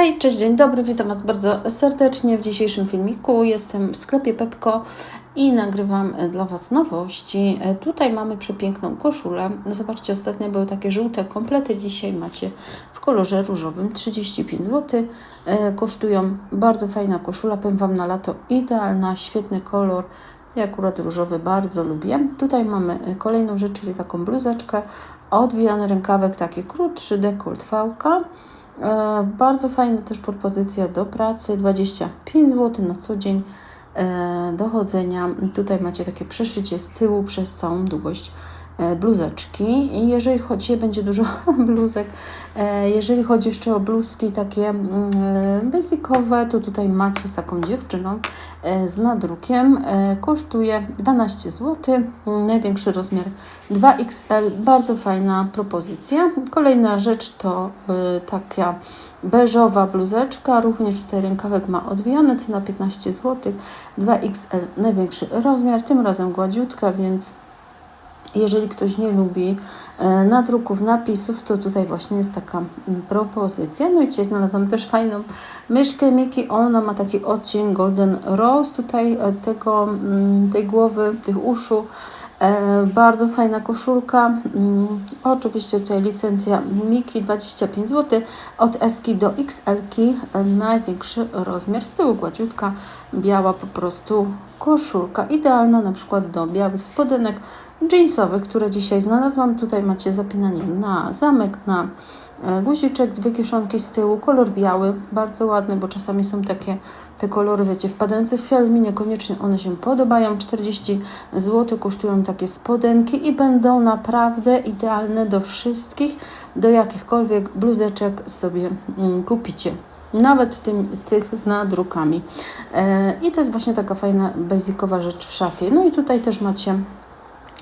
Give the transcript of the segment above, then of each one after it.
Hej, cześć, dzień dobry, witam Was bardzo serdecznie w dzisiejszym filmiku. Jestem w sklepie Pepko i nagrywam dla Was nowości. Tutaj mamy przepiękną koszulę. Zobaczcie, ostatnio były takie żółte komplety, dzisiaj macie w kolorze różowym 35 zł. Kosztują bardzo fajna koszula, powiem Wam na lato idealna, świetny kolor. Ja akurat różowy bardzo lubię. Tutaj mamy kolejną rzecz, czyli taką bluzeczkę, odwijany rękawek, taki krótszy dekolt VK. E, bardzo fajna też propozycja do pracy, 25 zł na co dzień e, dochodzenia. Tutaj macie takie przeszycie z tyłu przez całą długość bluzeczki. I jeżeli chodzi, będzie dużo bluzek, e, jeżeli chodzi jeszcze o bluzki takie mm, e, basicowe, to tutaj macie z taką dziewczyną z nadrukiem. Kosztuje 12 zł, największy rozmiar 2XL, bardzo fajna propozycja. Kolejna rzecz to taka beżowa bluzeczka, również tutaj rękawek ma odwijany, cena 15 zł, 2XL, największy rozmiar, tym razem gładziutka, więc jeżeli ktoś nie lubi e, nadruków, napisów, to tutaj właśnie jest taka mm, propozycja. No i dzisiaj znalazłam też fajną myszkę Miki. Ona ma taki odcień Golden Rose tutaj e, tego, mm, tej głowy, tych uszu. E, bardzo fajna koszulka. Mm, oczywiście tutaj licencja Miki 25 zł. Od S do XL. E, największy rozmiar. Z tyłu gładziutka, biała po prostu koszulka. Idealna na przykład do białych spodenek jeansowych, które dzisiaj znalazłam. Tutaj macie zapinanie na zamek, na E, guziczek, dwie kieszonki z tyłu, kolor biały, bardzo ładny, bo czasami są takie te kolory, wiecie, wpadające w fiol, mi niekoniecznie one się podobają. 40 zł kosztują takie spodenki i będą naprawdę idealne do wszystkich, do jakichkolwiek bluzeczek sobie mm, kupicie nawet tym, tych z nadrukami. E, I to jest właśnie taka fajna, basicowa rzecz w szafie. No i tutaj też macie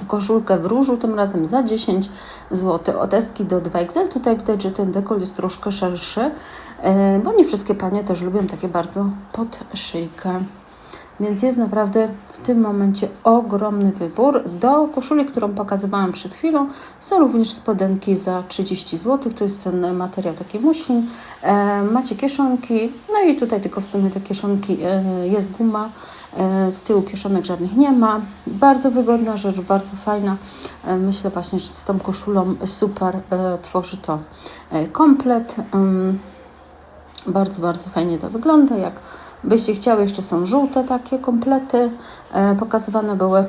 koszulkę w różu, tym razem za 10 zł. Od Eski do 2XL. Tutaj widać, że ten dekol jest troszkę szerszy, e, bo nie wszystkie panie też lubią takie bardzo pod szyjkę. Więc jest naprawdę w tym momencie ogromny wybór. Do koszuli, którą pokazywałam przed chwilą, są również spodenki za 30 zł. To jest ten materiał taki muślin. E, macie kieszonki, no i tutaj tylko w sumie te kieszonki e, jest guma. E, z tyłu kieszonek żadnych nie ma. Bardzo wygodna rzecz, bardzo fajna. E, myślę właśnie, że z tą koszulą super e, tworzy to komplet. Bardzo, bardzo fajnie to wygląda. Jak byście chciały, jeszcze są żółte takie komplety. Pokazywane były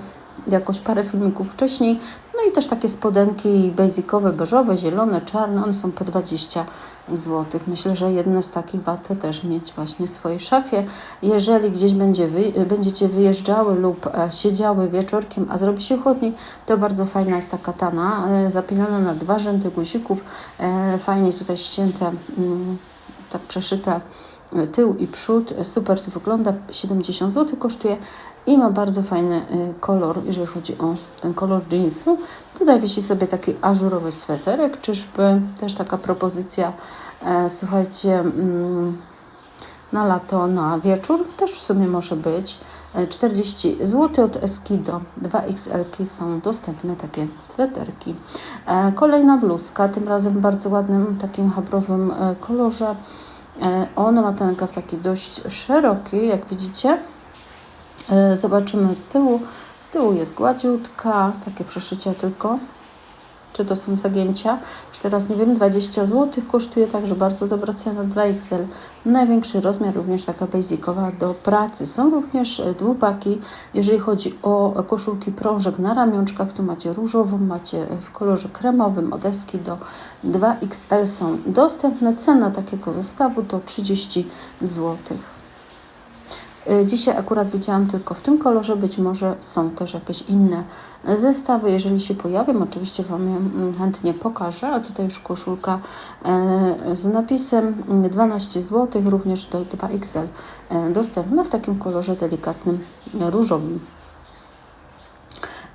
jakoś parę filmików wcześniej. No i też takie spodenki basicowe, beżowe, zielone, czarne, one są po 20 zł. Myślę, że jedne z takich warto też mieć właśnie w swojej szafie. Jeżeli gdzieś będzie wy, będziecie wyjeżdżały lub e, siedziały wieczorkiem, a zrobi się chłodniej, to bardzo fajna jest ta katana, e, zapinana na dwa rzędy guzików, e, fajnie tutaj ścięte, mm, tak przeszyte tył i przód. Super to wygląda, 70 zł kosztuje i ma bardzo fajny y, kolor, jeżeli chodzi o ten kolor jeansu. Tutaj wisi sobie taki ażurowy sweterek, czyżby też taka propozycja, e, słuchajcie, mm, na lato, na wieczór, też w sumie może być. 40 e, zł od Eskido, 2XL są dostępne takie sweterki. E, kolejna bluzka, tym razem w bardzo ładnym takim habrowym kolorze. Ona ma ten rękaw taki dość szeroki, jak widzicie. E, zobaczymy z tyłu. Z tyłu jest gładziutka, takie przeszycie tylko. Czy to są zagięcia? Już teraz nie wiem, 20 zł kosztuje, także bardzo dobra cena 2XL. Największy rozmiar, również taka basicowa do pracy. Są również e, dwupaki, jeżeli chodzi o koszulki prążek na ramionczkach, tu macie różową, macie w kolorze kremowym, od deski do 2XL są dostępne. Cena takiego zestawu to 30 złotych. Y, dzisiaj akurat widziałam tylko w tym kolorze, być może są też jakieś inne zestawy. Jeżeli się pojawią, oczywiście Wam je mm, chętnie pokażę. A tutaj już koszulka e, z napisem 12 zł, również do 2XL e, dostępna w takim kolorze delikatnym różowym.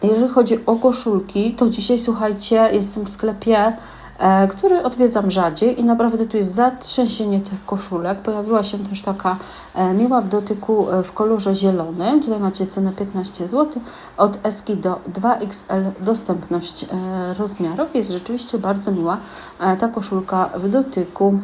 Jeżeli chodzi o koszulki, to dzisiaj słuchajcie, jestem w sklepie który odwiedzam rzadziej i naprawdę tu jest zatrzęsienie tych koszulek. Pojawiła się też taka e, miła w dotyku e, w kolorze zielonym. Tutaj macie cenę 15 zł. Od Eski do 2XL dostępność rozmiarów. Jest rzeczywiście bardzo miła ta koszulka w dotyku.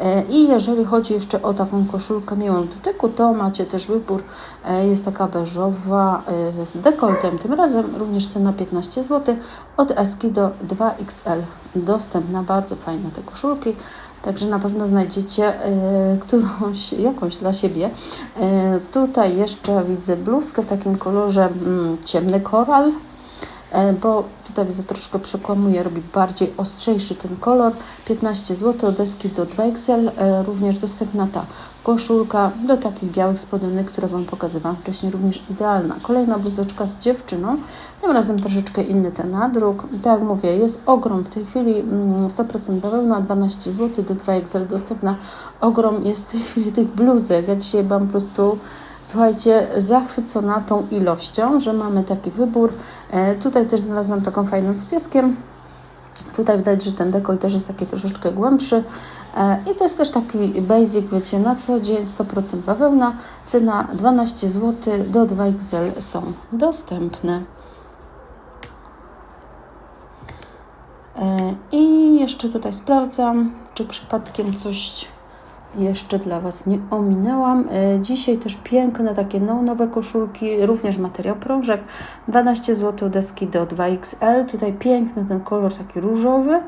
E, I jeżeli chodzi jeszcze o taką koszulkę miłą do dotyku, to macie też wybór. E, Jest taka beżowa e, z dekoltem, tym razem również cena 15 zł. Od Eski do 2XL dostępna, bardzo fajne te koszulki. Także na pewno znajdziecie którąś, jakąś dla siebie. Tutaj jeszcze widzę bluzkę w takim kolorze mm, ciemny koral, bo tutaj widzę troszkę przekłamuje, robi bardziej ostrzejszy ten kolor. 15 zł deski do 2XL, e, również dostępna ta koszulka do takich białych spodenek, które Wam pokazywałam wcześniej, również idealna. Kolejna bluzeczka z dziewczyną, tym razem troszeczkę inny ten nadruk. Tak jak mówię, jest ogrom w tej chwili, mm, 100% bawełna, 12 zł do 2XL dostępna. Ogrom jest w tej chwili tych bluzek. Ja dzisiaj byłam po prostu Słuchajcie, zachwycona tą ilością, że mamy taki wybór. E, tutaj też znalazłam taką fajną z pieskiem. Tutaj widać, że ten dekol też jest taki troszeczkę głębszy. E, I to jest też taki basic, wiecie, na co dzień 100% bawełna. Cena 12 zł do 2XL są dostępne. E, I jeszcze tutaj sprawdzam, czy przypadkiem coś jeszcze dla Was nie ominęłam. E, Dzisiaj też piękne takie no, nowe koszulki, również materiał prążek. 12 zł deski do 2XL. Tutaj piękny ten kolor taki różowy.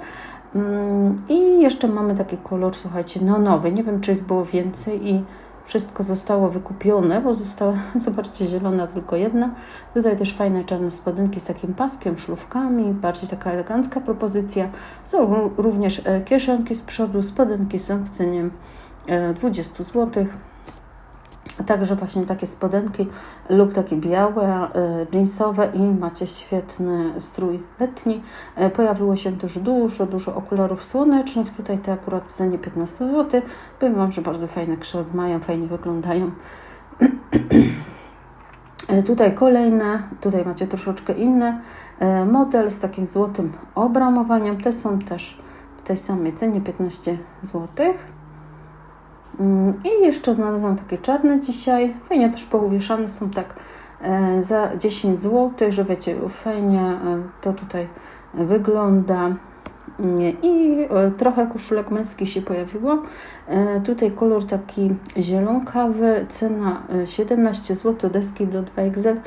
Mm, I jeszcze mamy taki kolor, słuchajcie, no nowy. Nie wiem, czy ich było więcej i wszystko zostało wykupione, bo została, zobaczcie, zielona tylko jedna. Tutaj też fajne czarne spodenki z takim paskiem, szlufkami, bardziej taka elegancka propozycja. Są ró- również e, kieszonki z przodu, spodenki są w cenie 20 zł. Także właśnie takie spodenki lub takie białe, e, jeansowe i macie świetny strój letni. E, Pojawiło się też dużo, dużo okularów słonecznych. Tutaj te akurat w cenie 15 zł. Powiem Wam, że bardzo fajny kształt mają, fajnie wyglądają. E, Tutaj kolejne, tutaj macie troszeczkę inny e, model z takim złotym obramowaniem. Te są też w tej samej cenie 15 złotych. Mm, I jeszcze znalazłam takie czarne dzisiaj. Fajnie też pouwieszane są tak e, za 10 zł, że wiecie, fajnie e, to tutaj wygląda. Nie, I e, trochę koszulek męskich się pojawiło. Tutaj kolor taki zielonkawy, cena e, 17 zł, deski do 2XL, e,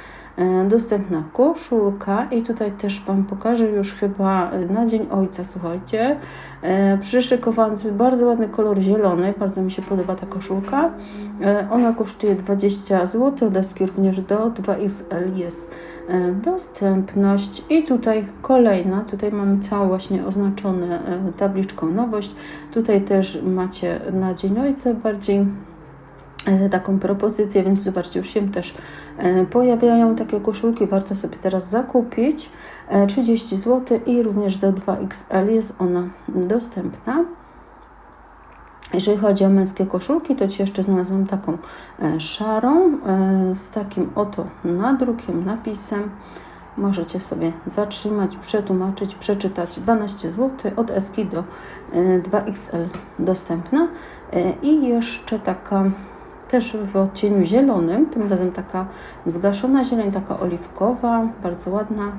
dostępna koszulka i tutaj też Wam pokażę już chyba e, na Dzień Ojca, słuchajcie, e, przyszykowany, jest bardzo ładny kolor zielony, bardzo mi się podoba ta koszulka. E, Ona kosztuje 20 zł, deski również do 2XL jest e, dostępność. I tutaj kolejna, tutaj mamy całą właśnie oznaczone e, tabliczką nowość, tutaj też macie na Dzień Ojca bardziej e, taką propozycję, więc zobaczcie, już się też e, pojawiają takie koszulki, warto sobie teraz zakupić, E, 30 zł i również do 2XL jest ona dostępna. Jeżeli chodzi o męskie koszulki, to Ci jeszcze znalazłam taką e, szarą e, z takim oto nadrukiem, napisem. Możecie sobie zatrzymać, przetłumaczyć, przeczytać. 12 zł od Eski do e, 2XL dostępna. E, I jeszcze taka też w odcieniu zielonym, tym razem taka zgaszona zieleń, taka oliwkowa, bardzo ładna,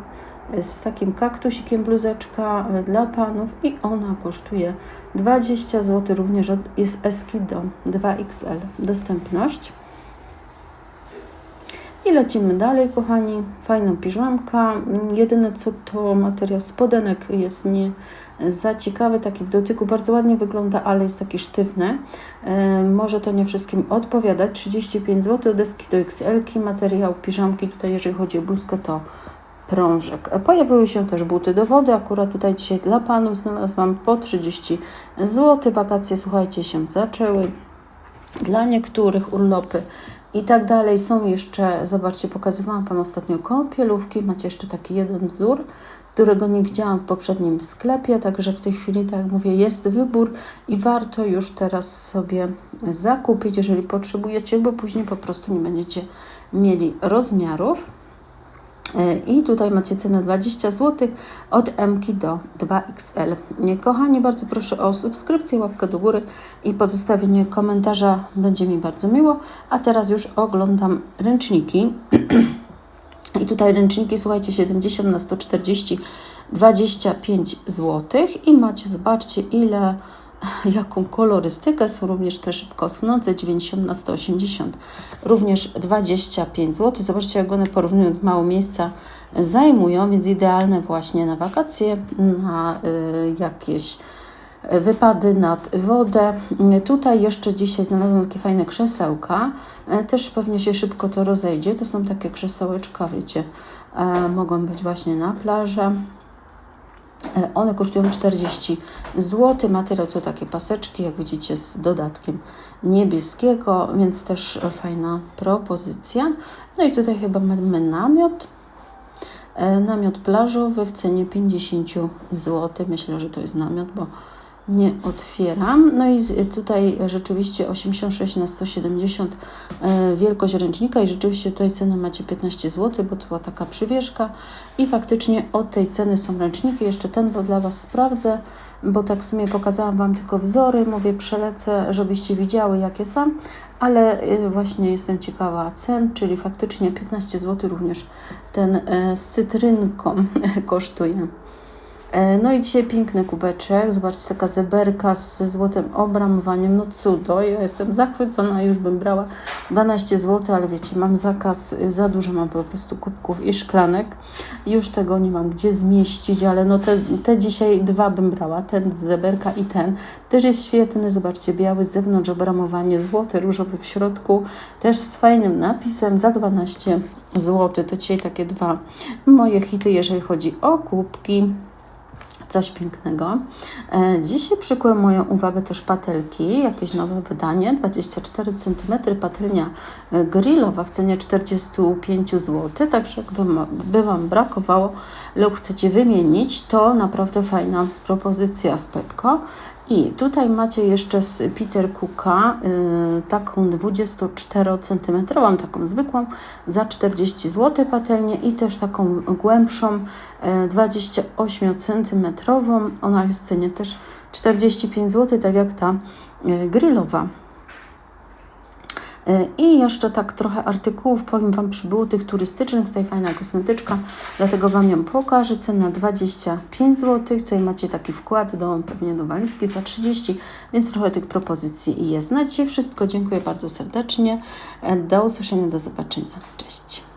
z takim kaktusikiem bluzeczka dla panów i ona kosztuje 20 zł, również jest Eski do 2XL dostępność. I lecimy dalej, kochani. Fajna piżamka. Jedyne co to materiał spodenek jest nie za ciekawy, taki w dotyku bardzo ładnie wygląda, ale jest taki sztywny. E, może to nie wszystkim odpowiadać. 35 zł, deski do XL, materiał piżamki. Tutaj, jeżeli chodzi o bluzkę, to prążek. E, Pojawiły się też buty do wody. Akurat tutaj dzisiaj dla panów znalazłam po 30 zł. Wakacje, słuchajcie, się zaczęły. Dla niektórych urlopy i tak dalej. Są jeszcze, zobaczcie, pokazywałam Wam ostatnio kąpielówki. Macie jeszcze taki jeden wzór, którego nie widziałam w poprzednim sklepie, także w tej chwili, tak jak mówię, jest wybór i warto już teraz sobie zakupić, jeżeli potrzebujecie, bo później po prostu nie będziecie mieli rozmiarów. I tutaj macie cenę 20 zł od M do 2XL. Nie, Kochani, bardzo proszę o subskrypcję, łapkę do góry i pozostawienie komentarza. Będzie mi bardzo miło. A teraz już oglądam ręczniki. I tutaj ręczniki, słuchajcie, 70 na 140, 25 zł. I macie, zobaczcie, ile jaką kolorystykę. Są również te szybko schudnące 90 na 180, również 25 zł. Zobaczcie, jak one porównując mało miejsca zajmują, więc idealne właśnie na wakacje, na y, jakieś wypady nad wodę. Tutaj jeszcze dzisiaj znalazłam takie fajne krzesełka. E, Też pewnie się szybko to rozejdzie. To są takie krzesełeczka, wiecie, e, mogą być właśnie na plażę. E, One kosztują 40 zł. Materiał to takie paseczki, jak widzicie, z dodatkiem niebieskiego, więc też fajna propozycja. No i tutaj chyba mamy namiot. E, Namiot plażowy w cenie 50 zł. Myślę, że to jest namiot, bo nie otwieram. No i tutaj rzeczywiście 86 na 170 e, wielkość ręcznika i rzeczywiście tutaj cenę macie 15 zł, bo to była taka przywieszka i faktycznie od tej ceny są ręczniki. Jeszcze ten dla Was sprawdzę, bo tak w sumie pokazałam Wam tylko wzory, mówię przelecę, żebyście widziały jakie są, ale y, właśnie jestem ciekawa cen, czyli faktycznie 15 zł również ten e, z cytrynką kosztuje. E, No i dzisiaj piękny kubeczek. Zobaczcie, taka zeberka ze złotym obramowaniem. No cudo, ja jestem zachwycona, już bym brała 12 zł, ale wiecie, mam zakaz, y, za dużo mam po prostu kubków i szklanek. Już tego nie mam gdzie zmieścić, ale no te, te dzisiaj dwa bym brała, ten z zeberka i ten. Też jest świetny, zobaczcie, biały z zewnątrz obramowanie, złoty, różowy w środku, też z fajnym napisem za 12 zł. To dzisiaj takie dwa moje hity, jeżeli chodzi o kubki coś pięknego. E, Dzisiaj przykuły moją uwagę też patelki, jakieś nowe wydanie, 24 cm, patelnia e, grillowa w cenie 45 zł, także jak wam- by Wam brakowało lub chcecie wymienić, to naprawdę fajna propozycja w Pepko. I tutaj macie jeszcze z Peter Cooka y, taką 24 cm, taką zwykłą za 40 zł patelnię i też taką głębszą y, 28 cm. Ona jest w cenie też 45 zł, tak jak ta y, grillowa. Y, I jeszcze tak trochę artykułów, powiem Wam, przybyło tych turystycznych. Tutaj fajna kosmetyczka, dlatego Wam ją pokażę. Cena 25 zł. Tutaj macie taki wkład do pewnie do walizki za 30, więc trochę tych propozycji jest. Na dzisiaj wszystko. Dziękuję bardzo serdecznie. E, Do usłyszenia, do zobaczenia. Cześć.